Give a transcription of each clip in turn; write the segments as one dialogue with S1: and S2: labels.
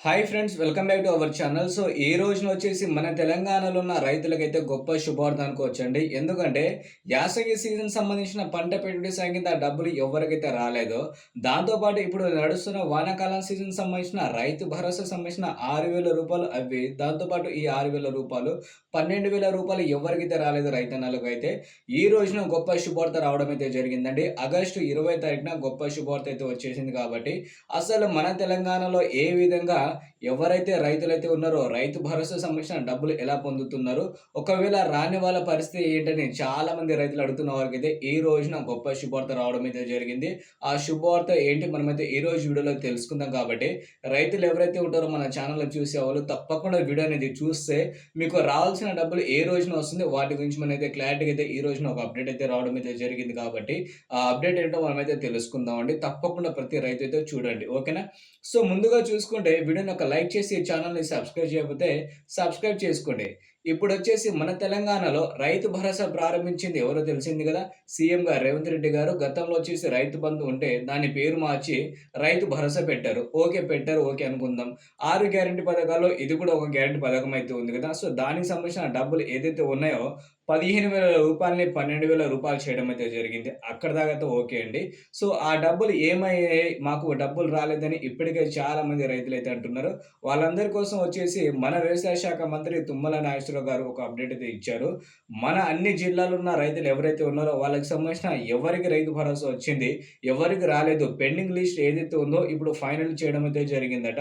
S1: Hi friends welcome back to our channel so ఈ రోజున వచ్చేసి మన తెలంగాణలో ఉన్న రైతులకైతే గొప్ప శుభార్త అనుకోవచ్చండి. ఎందుకంటే యాసంగి సీజన్ సంబంధించిన పంట పెట్టుబడి సాగింత డబ్బులు ఎవరికైతే రాలేదో. దాంతోపాటు ఇప్పుడు నడుస్తున్న వానాకాలం సీజన్ సంబంధించిన రైతు భరోసా సంబంధించిన ఆరు వేల రూపాయలు అవి దాంతోపాటు ఈ ఆరు వేల రూపాయలు పన్నెండు వేల రూపాయలు ఎవరికైతే రాలేదు రైతన్నలకు అయితే ఈ రోజున గొప్ప శుభార్త రావడం అయితే జరిగిందండి. ఆగస్టు ఇరవై తారీఖున గొప్ప శుభార్త అయితే వచ్చేసింది కాబట్టి అసలు మన తెలంగాణలో ఏ విధంగా ఎవరైతే రైతులైతే ఉన్నారో రైతు భరోసా సంరక్షణ డబ్బులు ఎలా పొందుతున్నారు? ఒకవేళ రాని వాళ్ళ పరిస్థితి ఏంటని చాలా మంది రైతులు అడుగుతున్న వారికైతే ఈ రోజున గొప్ప శుభవార్త రావడం అయితే జరిగింది. ఆ శుభవార్త ఏంటి? మనమైతే ఈ రోజు వీడియోలో తెలుసుకుందాం కాబట్టి. రైతులు ఎవరైతే ఉంటారో మన ఛానల్లో చూసే వాళ్ళు తప్పకుండా వీడియో అనేది చూస్తే మీకు రావాల్సిన డబ్బులు ఏ రోజున వస్తుంది? వాటి గురించి మనం అయితే క్లారిటీగా అయితే ఈ రోజున ఒక అప్డేట్ అయితే రావడం అయితే జరిగింది కాబట్టి ఆ అప్డేట్ ఏంటో మనమైతే తెలుసుకుందాం అండి తప్పకుండా ప్రతి రైతు అయితే చూడండి. ఓకేనా? సో ముందుగా చూసుకుంటే వీడియోని ఒక లైక్ చేసి ఛానల్ని సబ్స్క్రైబ్ చేయకపోతే సబ్స్క్రైబ్ చేసుకోండి. ఇప్పుడు వచ్చేసి మన తెలంగాణలో రైతు భరోసా ప్రారంభించింది ఎవరో తెలిసింది కదా? సీఎం గారు రేవంత్ రెడ్డి గారు. గతంలో వచ్చేసి రైతు బంధు ఉంటే దాని పేరు మార్చి రైతు భరోసా పెట్టారు. ఓకే పెట్టారు ఓకే అనుకుందాం. ఆరు గ్యారంటీ పథకాల్లో ఇది కూడా ఒక గ్యారంటీ పథకం అయితే ఉంది కదా? సో దానికి సంబంధించిన డబ్బులు ఏదైతే ఉన్నాయో పదిహేను వేల రూపాయలని పన్నెండు వేల రూపాయలు చేయడం అయితే జరిగింది. అక్కడ దాకా ఓకే అండి. సో ఆ డబ్బులు ఏమయ్యాయి? మాకు డబ్బులు రాలేదని ఇప్పటికే చాలా మంది రైతులు అయితే అంటున్నారు వాళ్ళందరి కోసం వచ్చేసి మన వ్యవసాయ శాఖ మంత్రి తుమ్మల నాగేశ్వరరావు గారు ఒక అప్డేట్ అయితే ఇచ్చారు. మన అన్ని జిల్లాలో ఉన్న రైతులు ఎవరైతే ఉన్నారో వాళ్ళకి సంబంధించిన ఎవరికి రైతు భరోసా వచ్చింది ఎవరికి రాలేదు పెండింగ్ లిస్ట్ ఏదైతే ఉందో ఇప్పుడు ఫైనల్ చేయడం అయితే జరిగిందట.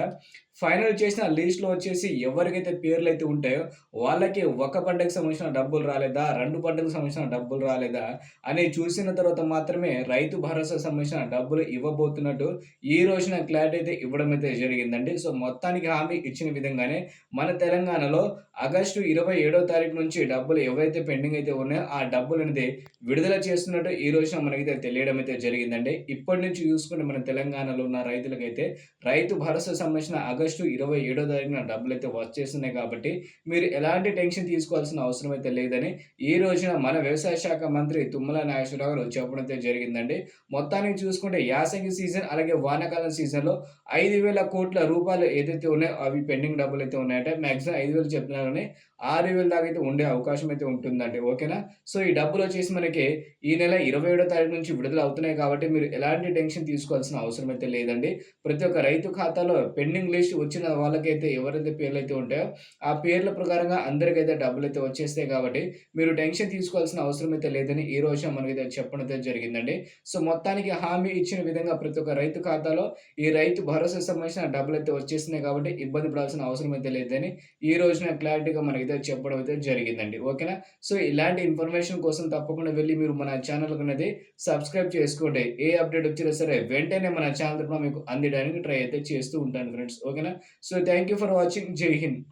S1: ఫైనల్ చేసిన లిస్ట్లో వచ్చేసి ఎవరికైతే పేర్లు అయితే ఉంటాయో వాళ్ళకి ఒక పంటకు సంబంధించిన డబ్బులు రాలేదా రెండు పంటకు సంబంధించిన డబ్బులు రాలేదా అని చూసిన తర్వాత మాత్రమే రైతు భరోసా సంబంధించిన డబ్బులు ఇవ్వబోతున్నట్టు ఈ రోజున క్లారిటీ అయితే ఇవ్వడం అయితే జరిగిందండి. సో మొత్తానికి హామీ ఇచ్చిన విధంగానే మన తెలంగాణలో ఆగస్టు ఇరవై ఏడో తారీఖు నుంచి డబ్బులు ఎవరైతే పెండింగ్ అయితే ఉన్నాయో ఆ డబ్బులు అనేది విడుదల చేస్తున్నట్టు ఈ రోజున మనకైతే తెలియడం అయితే జరిగిందండి. ఇప్పటి నుంచి చూసుకుంటే మన తెలంగాణలో ఉన్న రైతులకైతే రైతు భరోసా సంబంధించిన ఆగస్టు ఇరవై ఏడో తారీఖున డబ్బులు అయితే వర్క్ చేస్తున్నాయి కాబట్టి మీరు ఎలాంటి టెన్షన్ తీసుకోవాల్సిన అవసరం అయితే లేదని ఈ రోజున మన వ్యవసాయ శాఖ మంత్రి తుమ్మల నాగేశ్వరరావు గారు చెప్పడం అయితే జరిగిందండి. మొత్తానికి చూసుకుంటే యాసంగి సీజన్ అలాగే వానాకాలం సీజన్లో ఐదు వేల కోట్ల రూపాయలు ఏదైతే ఉన్నాయో అవి పెండింగ్ డబ్బులు అయితే ఉన్నాయంటే. మ్యాక్సిమం ఐదు వేలు చెప్తున్నారని ఆరు వేల దాకా అయితే ఉండే అవకాశం అయితే ఉంటుందండి. ఓకేనా? సో ఈ డబ్బులు వచ్చేసి మనకి ఈ నెల ఇరవై ఏడో తారీఖు నుంచి విడుదల అవుతున్నాయి కాబట్టి మీరు ఎలాంటి టెన్షన్ తీసుకోవాల్సిన అవసరం అయితే లేదండి. ప్రతి ఒక్క రైతు ఖాతాలో పెండింగ్ లిస్ట్ వచ్చిన వాళ్ళకైతే ఎవరైతే పేర్లు అయితే ఉంటాయో ఆ పేర్ల ప్రకారంగా అందరికైతే డబ్బులు అయితే వచ్చేస్తాయి కాబట్టి మీరు టెన్షన్ తీసుకోవాల్సిన అవసరం అయితే లేదని ఈ రోజు మనకైతే చెప్పడం అయితే జరిగిందండి. సో మొత్తానికి హామీ ఇచ్చిన విధంగా ప్రతి ఒక్క రైతు ఖాతాలో ఈ రైతు భరోసా సంబంధించిన డబ్బులు అయితే వచ్చేస్తున్నాయి కాబట్టి ఇబ్బంది పడాల్సిన అవసరం అయితే లేదని ఈ రోజున క్లారిటీగా మనకైతే చెప్పడం అయితే జరిగిందండి. ఓకేనా? సో ఇలాంటి ఇన్ఫర్మేషన్ కోసం తప్పకుండా వెళ్ళి మీరు మన ఛానల్ అనేది సబ్స్క్రైబ్ చేసుకోండి. ఏ అప్డేట్ వచ్చినా సరే వెంటనే మన ఛానల్ తరఫున మీకు అందడానికి ట్రై అయితే చేస్తూ ఉంటాను ఫ్రెండ్స్. ఓకేనా? so thank you for watching. Jai hind.